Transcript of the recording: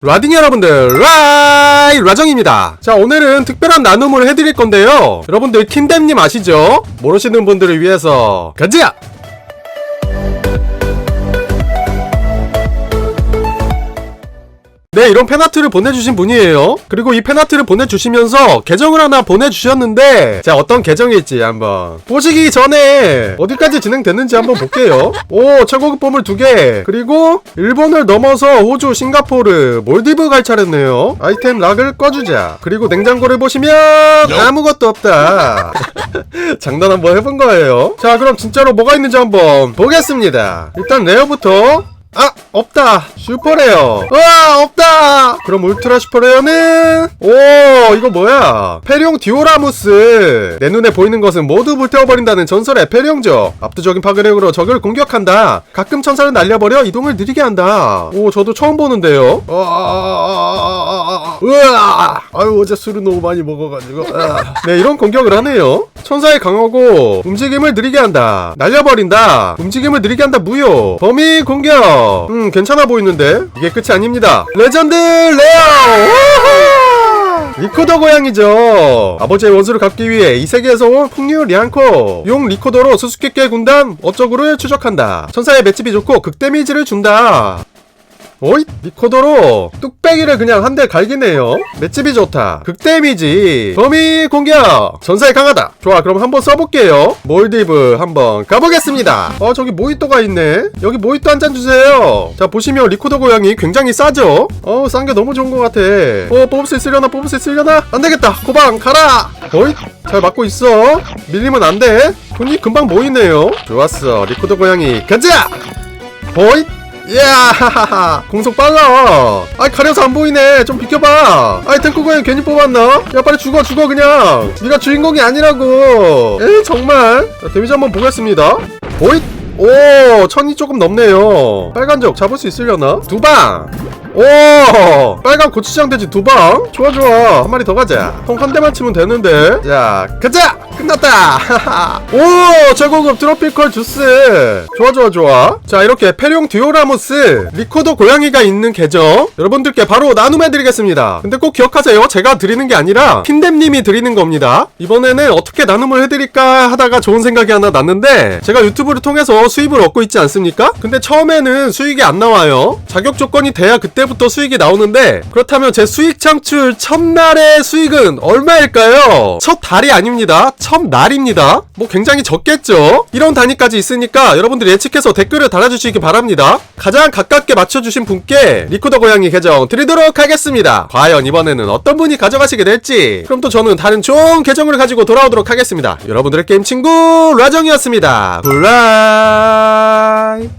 라딩 여러분들 라이 라정입니다 자 오늘은 특별한 나눔을 해드릴 건데요 여러분들 킨댐님 아시죠? 모르시는 분들을 위해서 가자! 네, 이런 팬아트를 보내주신 분이에요. 그리고 이 팬아트를 보내주시면서 계정을 하나 보내주셨는데, 자, 어떤 계정일지 한번 보시기 전에 어디까지 진행됐는지 한번 볼게요. 오, 최고급 보물 두 개. 그리고 일본을 넘어서 호주, 싱가포르, 몰디브 갈 차례네요. 아이템 락을 꺼주자. 그리고 냉장고를 보시면 아무것도 없다. 장난 한번 해본 거예요. 자, 그럼 진짜로 뭐가 있는지 한번 보겠습니다. 일단 레어부터 아 없다. 슈퍼레어. 와 없다. 그럼 울트라 슈퍼레어는? 오 이거 뭐야? 페룡 디오라무스. 내 눈에 보이는 것은 모두 불태워버린다는 전설의 페룡적 압도적인 파괴력으로 적을 공격한다. 가끔 천사를 날려버려 이동을 느리게 한다. 오 저도 처음 보는데요. 으아! 아유 어제 술을 너무 많이 먹어가지고. 으아. 네 이런 공격을 하네요. 천사에 강하고 움직임을 느리게 한다. 날려버린다. 움직임을 느리게 한다 무효. 범위 공격 음 괜찮아 보이는데? 이게 끝이 아닙니다. 레전드 우후! 리코더 고양이죠. 아버지의 원수를 갚기 위해 이 세계에서 온 풍류 리안코. 용 리코더로 수수께끼 군단 어쩌구를 추적한다. 천사의 맷집이 좋고 극데미지를 준다 어이 리코더로. 뚝배기를 그냥 한 대 갈기네요. 맷집이 좋다. 극데미지. 범위 공격. 전사에 강하다. 좋아 그럼 한번 써볼게요. 몰디브 한번 가보겠습니다. 어 저기 모히또가 있네. 여기 모히또 한 잔 주세요. 자 보시면 리코더 고양이 굉장히 싸죠? 어싼 게 너무 좋은 것 같아. 어 뽑을 수 있으려나 뽑을 수 있으려나? 안되겠다. 고방 가라! 어이 잘 맞고 있어. 밀리면 안돼. 돈이 금방 모이네요. 좋았어. 리코더 고양이 가자 어이 이야 공속 빨라. 아이 가려서 안 보이네. 좀 비켜봐. 아이 탱크 고양 괜히 뽑았나? 야 빨리 죽어 죽어 그냥. 네가 주인공이 아니라고. 에이 정말? 자, 데미지 한번 보겠습니다. 오잇! 오 천이 조금 넘네요. 빨간 적 잡을 수 있으려나? 두방! 오 빨간 고추장 돼지 두방? 좋아 좋아. 한 마리 더 가자. 통 한 대만 치면 되는데. 자 가자 끝났다. 오 최고급 트로피컬 주스. 좋아 좋아 좋아. 자 이렇게 페룡 듀오라무스 리코더 고양이가 있는 계정. 여러분들께 바로 나눔해드리겠습니다. 근데 꼭 기억하세요. 제가 드리는 게 아니라 핀뎀님이 드리는 겁니다. 이번에는 어떻게 나눔을 해드릴까 하다가 좋은 생각이 하나 났는데 제가 유튜브를 통해서 수입을 얻고 있지 않습니까? 근데 처음에는 수익이 안 나와요. 자격 조건이 돼야 그때부터 수익이 나오는데 그렇다면 제 수익 창출 첫날의 수익은 얼마일까요? 첫 달이 아닙니다 첫날입니다. 뭐 굉장히 적겠죠? 이런 단위까지 있으니까 여러분들 예측해서 댓글을 달아주시기 바랍니다. 가장 가깝게 맞춰주신 분께 리코더 고양이 계정 드리도록 하겠습니다. 과연 이번에는 어떤 분이 가져가시게 될지. 그럼 또 저는 다른 좋은 계정을 가지고 돌아오도록 하겠습니다. 여러분들의 게임 친구 라정이었습니다. 블라이